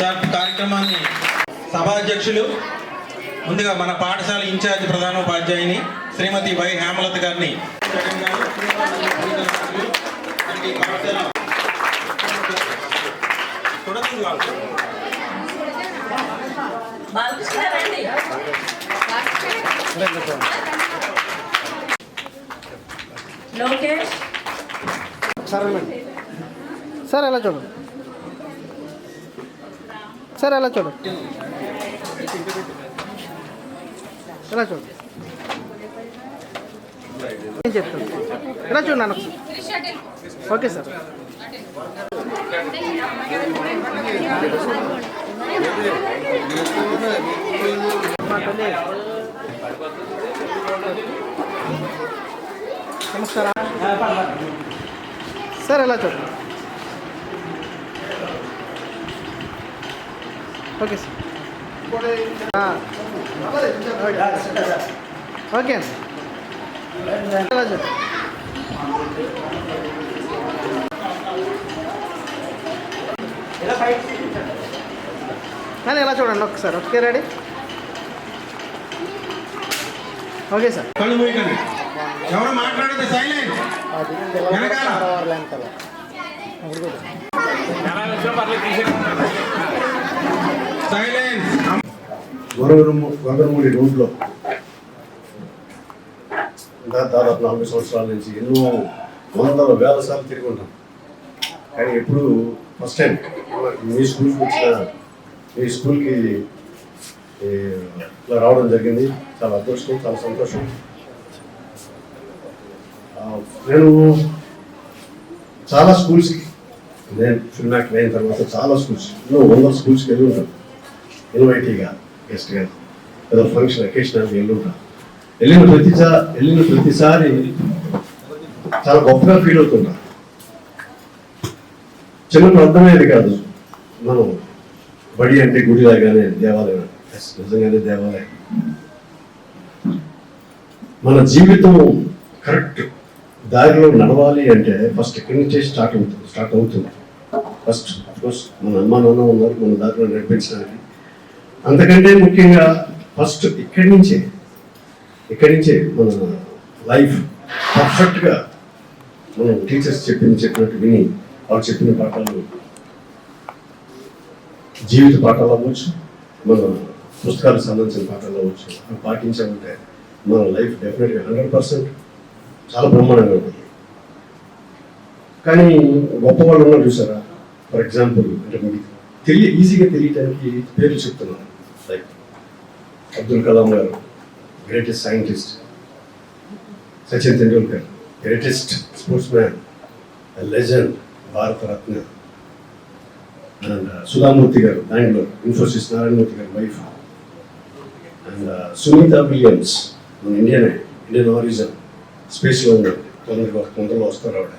Sir కార్యక్రమాన్ని సభాధ్యక్షులు ముందుగా మన పాఠశాల ఇన్ఛార్జ్ ప్రధానోపాధ్యాయుని శ్రీమతి వై హేమలత గారిని లోకేష్. సార్ సార్ ఎలా చూడండి సార్ అలా చూడండి ఎలా చూడండి ఏం చెప్తాను ఎలా చూడండి అన్న ఓకే సార్. నమస్కారం. సార్ ఎలా చూడండి ఓకే సార్. ఆ. ఓకే అండి. ఎలా చూడండి కానీ ఎలా చూడండి? ఒకసారి ఓకే రెడీ? Okay sir. కళ్ళు మూయకండి. ఎవరు మాట్లాడితే సైలెంట్ వెనకాల. సైలెన్స్ రోడ్లో దా- దాదాపు నాలుగు సంవత్సరాల నుంచి ఎన్నో వందల వేల సార్లు తిరిగి ఉంటాం. కానీ ఎప్పుడు ఫస్ట్ టైం మీ స్కూల్కి వచ్చిన మీ స్కూల్కి ఇలా రావడం జరిగింది. చాలా అదృష్టం చాలా సంతోషం. నేను చాలా స్కూల్స్కి నేను ఫిల్మాక్ అయిన తర్వాత చాలా స్కూల్స్ ఎన్నో వందల స్కూల్స్కి వెళ్ళి ఉంటాను. ఇన్వైటీగా గెస్ట్గా ఏదో ఫంక్షన్ అకేషన్ వెళ్ళి ఉంటాను వెళ్ళిన ప్రతిసారి వెళ్ళిన ప్రతిసారి చాలా గొప్పగా ఫీల్ అవుతుంటా. చిన్నప్పుడు అర్థమయ్యేది కాదు. మనం బడి అంటే గుడి లాగానే దేవాలయం. నిజంగానే దేవాలయం. మన జీవితం కరెక్ట్ దారిలో నడవాలి అంటే ఫస్ట్ ఇక్కడి నుంచే స్టార్ట్ అవుతుంది స్టార్ట్ అవుతుంది. ఫస్ట్ ఫస్ట్ మన అమ్మ నాన్న ఉన్నారు మన దారిలో నడిపించడానికి అంతకంటే ముఖ్యంగా ఫస్ట్ ఇక్కడి నుంచే ఇక్కడి నుంచే మన లైఫ్ పర్ఫెక్ట్గా మనం టీచర్స్ చెప్పింది చెప్పినట్టు విని వాళ్ళు చెప్పిన పాఠాలు జీవిత పాఠాలు అవ్వచ్చు మన పుస్తకాలకు సంబంధించిన పాఠాలు అవ్వచ్చు అవి పాటించామంటే మన లైఫ్ డెఫినెట్గా హండ్రెడ్ పర్సెంట్ చాలా బ్రహ్మాండంగా ఉంటుంది. కానీ గొప్ప వాళ్ళు ఉన్నారు చూసారా? ఫర్ ఎగ్జాంపుల్ అంటే మీకు తెలియ ఈజీగా తెలియటానికి పేర్లు చెప్తున్నాను. లైక్ అబ్దుల్ కలాం గారు greatest scientist Sachin Tendulkar greatest sports man legend Bharat Ratna and Sudha Murthy గారు బెంగళూరు ఇన్ఫోసిస్ నారాయణమూర్తి గారు వైఫ్ అండ్ సునీత విలియమ్స్ మన ఇండియనే ఇండియన్ ఆరిజన్ స్పేస్లో ఉన్నాడు. తొందరగా తొందరలో వస్తారు ఆవిడ.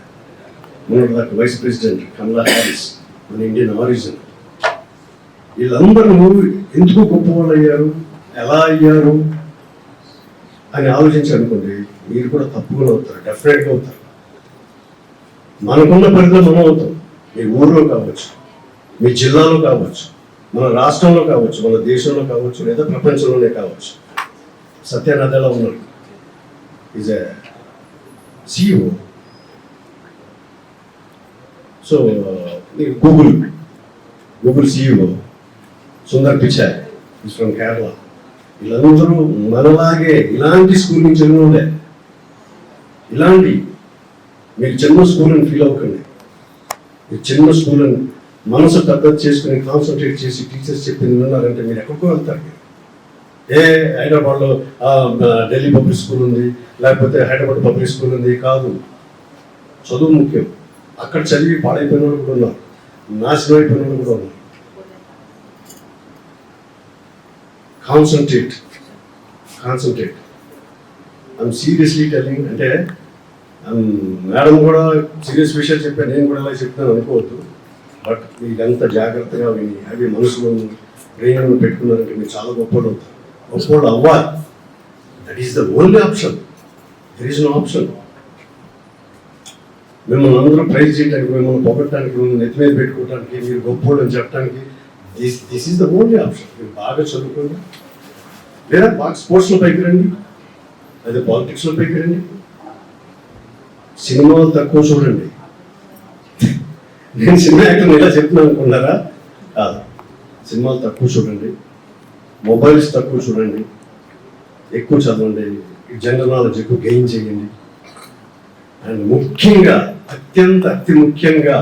మొన్నటి దాకా వైస్ ప్రెసిడెంట్ కమలా హారిస్ మన ఇండియన్ ఆరిజన్ వీళ్ళందరూ ఎందుకు గొప్ప వాళ్ళు అయ్యారు ఎలా అయ్యారు? అని ఆలోచించాలనుకోండి మీరు కూడా తప్పుగా అవుతారు డెఫినెట్గా అవుతారు. మనకున్న పరిధిలో మనం అవుతాం. మీ ఊర్లో కావచ్చు మీ జిల్లాలో కావచ్చు మన రాష్ట్రంలో కావచ్చు మన దేశంలో కావచ్చు లేదా ప్రపంచంలోనే కావచ్చు. సత్యనాథేలా ఉన్నారు? Is a CEO so Google Google CEO Sundar Pichai is from Kerala వీళ్ళందరూ మనలాగే ఇలాంటి స్కూల్ నుంచి ఉండే. ఇలాంటి మీరు చిన్న స్కూల్ అని ఫీల్ అవ్వకండి. మీరు చిన్న స్కూల్ అని మనసు పెద్ద చేసుకుని కాన్సన్ట్రేట్ చేసి టీచర్స్ చెప్పింది విన్నారంటే మీరు ఎక్కడికో వెళ్తారు. ఏ హైదరాబాద్లో ఢిల్లీ పబ్లిక్ స్కూల్ ఉంది లేకపోతే హైదరాబాద్ పబ్లిక్ స్కూల్ ఉంది కాదు. చదువు ముఖ్యం. అక్కడ చదివి పాడైపోయిన వాళ్ళు కూడా ఉన్నారు. నాశనం అయిపోయిన వాళ్ళు కూడా ఉన్నారు. Concentrate concentrate I'm seriously telling అంటే మేడం కూడా సీరియస్ విషయాలు చెప్పాను నేను కూడా ఇలా చెప్తాను అనుకోవద్దు. బట్ ఇదంతా జాగ్రత్తగా విని అవి మనసులో బ్రెయిన్ పెట్టుకున్నారంటే మీరు చాలా గొప్పలు అవుతారు గొప్పలు అవ్వాలి. That is the only option there is no option మిమ్మల్ని అందరూ ప్రైజ్ చేయడానికి మిమ్మల్ని పొగట్టడానికి మిమ్మల్ని నెత్తి మీద పెట్టుకోవడానికి మీరు గొప్పోళ్ళు అని చెప్పడానికి this this is the only option మీరు బాగా చదువుకోండి. లేదా బాగా స్పోర్ట్స్లో పైకి రండి లేదా పాలిటిక్స్లో పైకి రండి సినిమాలు తక్కువ చూడండి. నేను సినిమా యాక్టర్ ఇలా చెప్తున్నాను అనుకున్నారా కాదు. సినిమాలు తక్కువ చూడండి మొబైల్స్ తక్కువ చూడండి ఎక్కువ చదవండి జనరల్ నాలెడ్జ్ ఎక్కువ గెయిన్ చేయండి. అండ్ ముఖ్యంగా అత్యంత అతి ముఖ్యంగా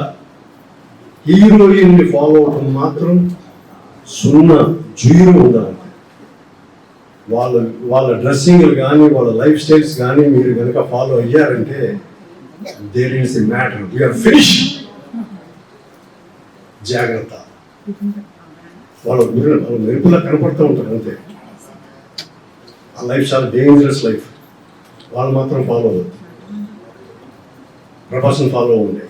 హీరోయిన్ని ఫాలో అవటం మాత్రం సున్నా జీరో ఉండాలి. వాళ్ళ వాళ్ళ డ్రెస్సింగ్లు కానీ వాళ్ళ లైఫ్ స్టైల్స్ కానీ మీరు కనుక ఫాలో అయ్యారంటే there is a matter you're finish జాగ్రత్త. వాళ్ళ వాళ్ళ మెరుపులా కనపడుతూ ఉంటారు అంతే. ఆ లైఫ్ చాలా డేంజరస్ లైఫ్ వాళ్ళు మాత్రం ఫాలో అవ్వద్దు. ప్రభాస్ని ఫాలో అవ్వండి.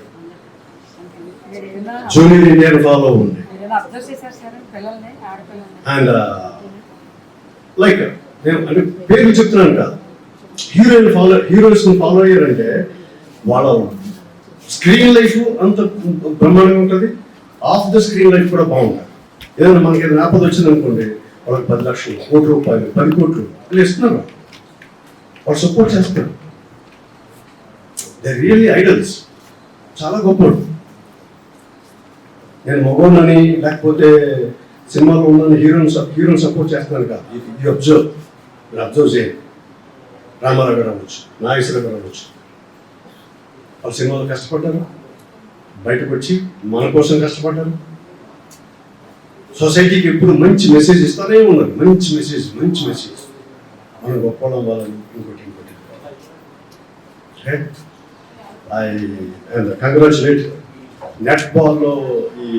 జూనియర్ ఇండియన్ ఫాలో ఆడపిల్లల్ని? అండ్ లైక్ నేను అంటే పేరు చెప్తున్నాను కాదు. హీరోయిన్ ఫాలో హీరోయిన్స్ ఫాలో అయ్యారంటే వాళ్ళ స్క్రీన్ లైఫ్ అంత బ్రహ్మాండంగా ఉంటుంది. ఆఫ్ ద స్క్రీన్ లైఫ్ కూడా బాగుంటుంది. ఏదైనా మనకి ఏదైనా ఆపద వచ్చింది అనుకోండి వాళ్ళకి పది లక్షలు కోటి రూపాయలు పది కోట్లు వీళ్ళు ఇస్తున్నారు. వాళ్ళు సపోర్ట్ చేస్తారు దే రియల్లీ ఐడల్స్ చాలా గొప్పవాడు నేను మగోన్నని లేకపోతే సినిమాలో ఉన్న హీరోని హీరోని సపోర్ట్ చేస్తున్నాను కాదు. యూ అబ్జర్వ్ మీరు అబ్జర్వ్ చేయండి. రామారావు గారు అవ్వచ్చు నాగేశ్వరరావు గారు అవ్వచ్చు. వాళ్ళు సినిమాలో కష్టపడ్డారు. బయటకు వచ్చి మన కోసం కష్టపడ్డారు. సొసైటీకి ఎప్పుడు మంచి మెసేజ్ ఇస్తానే ఉన్నారు. మంచి మెసేజ్ మంచి మెసేజ్. మనం గొప్పడం వాళ్ళని ఇంకోటి ఇంకోటి. ఐ కంగ్రాచులేట్ నెట్ బాల్లో ఈ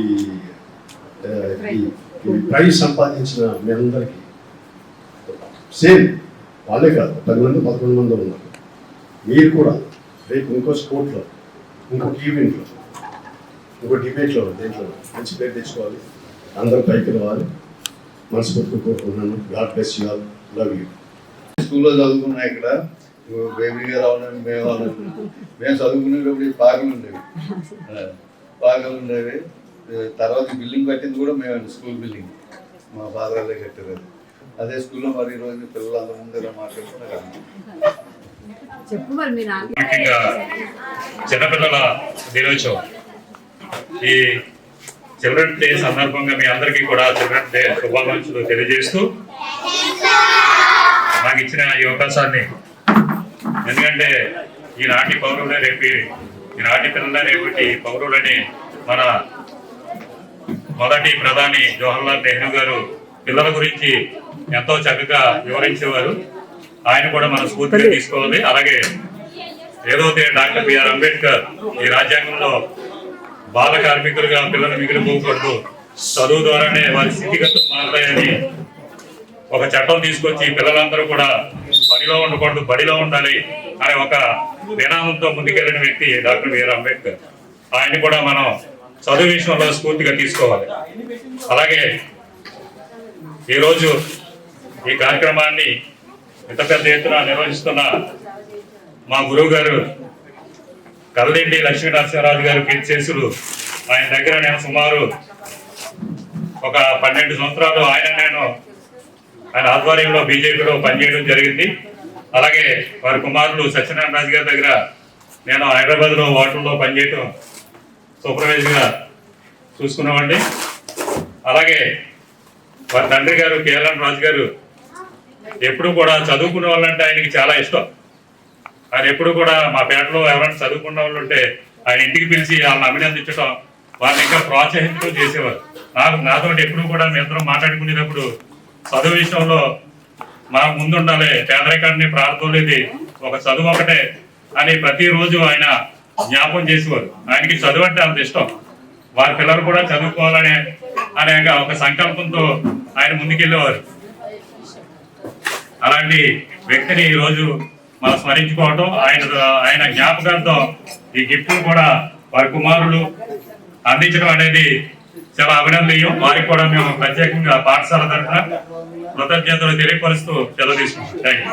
ప్రైజ్ సంపాదించిన మీ అందరికీ. సేమ్ వాళ్ళే కాదు పది మంది పదకొండు మంది ఉన్నారు. మీరు కూడా రేపు ఇంకో స్పోర్ట్లో ఇంకొక ఈవెంట్లో ఇంకో డిబేట్లో దేంట్లో మంచి పేరు తెచ్చుకోవాలి. అందరూ పైకి రావాలి. మనస్ఫూర్తిగా కోరుకుంటున్నాను. God bless you all love you స్కూల్లో చదువుకున్నా ఇక్కడ బేబీ గారు అవునండి మేము అవునండి మేము చదువుకునేటప్పుడు ఈ పాకలు ఉండేవి. పాకలు ఉండేవి. తర్వాత బిల్డింగ్ కట్టింది కూడా మేము స్కూల్ బిల్డింగ్. మా ఫాదర్ వాళ్ళే కట్టారు అది. అదే స్కూల్లో మరి ఈ రోజు పిల్లలందరి ముందు ఇలా మాట్లాడుతున్నారు చెప్పు మరి మీ నాన్న. ముఖ్యంగా చిన్నపిల్లల దినోత్సవం. ఈ చిల్డ్రన్ డే సందర్భంగా మీ అందరికీ కూడా చిల్డ్రన్ డే శుభాకాంక్షలు తెలియజేస్తూ నాకు ఇచ్చిన ఈ అవకాశాన్ని. ఎందుకంటే ఈనాటి పౌరులే రేపు ఈనాటి పిల్లలే రేపటి పౌరులని మన మొదటి ప్రధాని జవహర్లాల్ నెహ్రూ గారు పిల్లల గురించి ఎంతో చక్కగా వివరించేవారు. ఆయన కూడా మన స్ఫూర్తిగా తీసుకోవాలి. అలాగే ఏదైతే డాక్టర్ బిఆర్ అంబేద్కర్ ఈ రాజ్యాంగంలో బాల కార్మికులుగా పిల్లలు మిగిలిపోకూడదు. చదువు ద్వారానే వారి స్థితిగతులు మారుతాయని ఒక చట్టం తీసుకొచ్చి పిల్లలందరూ కూడా బడిలో ఉండకూడదు బడిలో ఉండాలి అనే ఒక నినాదంతో ముందుకెళ్ళిన వ్యక్తి డాక్టర్ బిఆర్ అంబేద్కర్. ఆయన కూడా మనం చదువు విషయంలో స్ఫూర్తిగా తీసుకోవాలి. అలాగే ఈరోజు ఈ కార్యక్రమాన్ని ఇంత పెద్ద ఎత్తున నిర్వహిస్తున్న మా గురువు గారు కల్లిండి లక్ష్మీ నరసింహరాజు గారు కీర్తిశేషులు ఆయన దగ్గర నేను సుమారు ఒక పన్నెండు సంవత్సరాలు ఆయన నేను ఆయన ఆధ్వర్యంలో బీజేపీలో పనిచేయడం జరిగింది. అలాగే వారి కుమారులు సత్యనారాయణ రాజు గారి దగ్గర నేను హైదరాబాద్లో వాటర్లో పనిచేయటం సూపర్వైజర్గా చూసుకున్నామండి. అలాగే వారి తండ్రి గారు కేఎల్ఎన్ రాజు గారు ఎప్పుడు కూడా చదువుకున్న వాళ్ళంటే ఆయనకి చాలా ఇష్టం. ఆయన ఎప్పుడు కూడా మా పేటలో ఎవరైనా చదువుకున్న వాళ్ళు ఉంటే ఆయన ఇంటికి పిలిచి వాళ్ళని అభినందించడం వారిని ఇంకా ప్రోత్సహించడం చేసేవారు. నాకు నాతో ఎప్పుడు కూడా మీ అందరం మాట్లాడుకునేటప్పుడు చదువు విషయంలో మనం ముందుండాలి పేదరికాన్ని ప్రార్థనలేది ఒక చదువు ఒకటే అని ప్రతిరోజు ఆయన జ్ఞాపం చేసేవారు ఆయనకి చదువు అంటే అంత ఇష్టం. వారి పిల్లలు కూడా చదువుకోవాలనే అనే ఒక సంకల్పంతో ఆయన ముందుకెళ్ళేవారు. అలాంటి వ్యక్తిని ఈరోజు రోజు మనం స్మరించుకోవటం ఆయన ఆయన జ్ఞాపకార్థం ఈ గిఫ్ట్ కూడా వారి కుమారులు అందించడం అనేది చాలా అభినందనీయం. వారికి కూడా మేము ప్రత్యేకంగా పాఠశాల తరఫున కృతజ్ఞతలు తెలియపరుస్తూ సెలవు తీసుకుంటాం థ్యాంక్ యూ